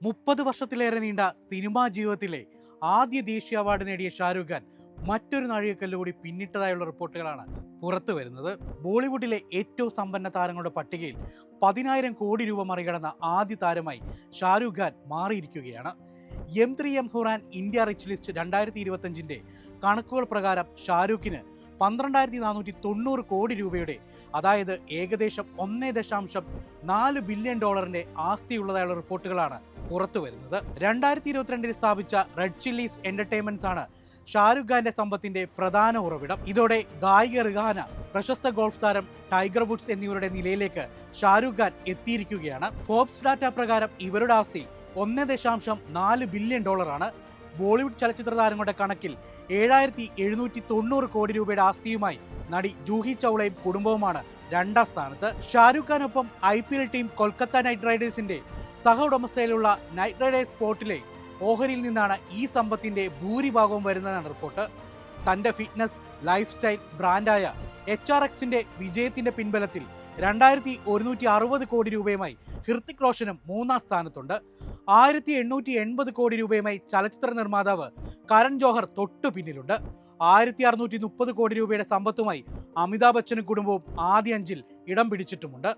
മുപ്പത് വർഷത്തിലേറെ നീണ്ട സിനിമാ ജീവിതത്തിലെ ആദ്യ ദേശീയ അവാർഡ് നേടിയ ഷാരൂഖ് ഖാൻ മറ്റൊരു നാഴികക്കല്ലുകൂടി പിന്നിട്ടതായുള്ള റിപ്പോർട്ടുകളാണ് പുറത്തു വരുന്നത്. ബോളിവുഡിലെ ഏറ്റവും സമ്പന്ന താരങ്ങളുടെ പട്ടികയിൽ പതിനായിരം കോടി രൂപ മറികടന്ന ആദ്യ താരമായി ഷാരൂഖ് ഖാൻ മാറിയിരിക്കുകയാണ്. M three M Hurun India rich list രണ്ടായിരത്തി ഇരുപത്തഞ്ചിന്റെ കണക്കുകൾ പ്രകാരം ഷാരൂഖിന് പന്ത്രണ്ടായിരത്തി നാനൂറ്റി തൊണ്ണൂറ് കോടി രൂപയുടെ അതായത് ഏകദേശം ഒന്നേ ദശാംശം നാല് ബില്യൺ ഡോളറിന്റെ ആസ്തിയുള്ളതായുള്ള റിപ്പോർട്ടുകളാണ് പുറത്തു വരുന്നത്. രണ്ടായിരത്തി ഇരുപത്തിരണ്ടിൽ സ്ഥാപിച്ച റെഡ് ചില്ലീസ് എന്റർടൈൻമെന്റ്സ് ആണ് ഷാരൂഖ് ഖാന്റെ സമ്പത്തിന്റെ പ്രധാന ഉറവിടം. ഇതോടെ ഗായിക റിഹാന പ്രശസ്ത ഗോൾഫ് താരം ടൈഗർ വുഡ്സ് എന്നിവരുടെ നിലയിലേക്ക് ഷാരൂഖ് ഖാൻ എത്തിയിരിക്കുകയാണ്. ഫോബ്സ് ഡാറ്റ പ്രകാരം ഇവരുടെ ആസ്തി ഒന്ന് ദശാംശം നാല് ബില്യൺ ഡോളറാണ്. ബോളിവുഡ് ചലച്ചിത്ര താരങ്ങളുടെ കണക്കിൽ ഏഴായിരത്തി എഴുന്നൂറ്റി തൊണ്ണൂറ് കോടി രൂപയുടെ ആസ്തിയുമായി നടി ജൂഹി ചൗളയും കുടുംബവുമാണ് രണ്ടാം സ്ഥാനത്ത്. Shah Rukh ഖാനൊപ്പം I P L team Kolkata Knight റൈഡേഴ്സിന്റെ സഹ ഉടമസ്ഥയിലുള്ള നൈറ്റ് റൈഡേഴ്സ് സ്പോർട്ടിലെ ഓഹരിയിൽ നിന്നാണ് ഈ സമ്പത്തിന്റെ ഭൂരിഭാഗവും വരുന്നതെന്നാണ് റിപ്പോർട്ട്. തന്റെ ഫിറ്റ്നസ് ലൈഫ് സ്റ്റൈൽ ബ്രാൻഡായ എച്ച് ആർ എക്സിന്റെ വിജയത്തിന്റെ പിൻബലത്തിൽ രണ്ടായിരത്തി ഒരുന്നൂറ്റി അറുപത് കോടി രൂപയുമായി ഹൃത്തിക് റോഷനും മൂന്നാം സ്ഥാനത്തുണ്ട്. ആയിരത്തി എണ്ണൂറ്റി എൺപത് കോടി രൂപയുമായി ചലച്ചിത്ര നിർമ്മാതാവ് കരൺ ജോഹർ തൊട്ടു പിന്നിലുണ്ട്. ആയിരത്തി അറുന്നൂറ്റി മുപ്പത് കോടി രൂപയുടെ സമ്പത്തുമായി അമിതാഭ് ബച്ചനും കുടുംബവും ആദ്യ അഞ്ചിൽ ഇടം പിടിച്ചിട്ടുമുണ്ട്.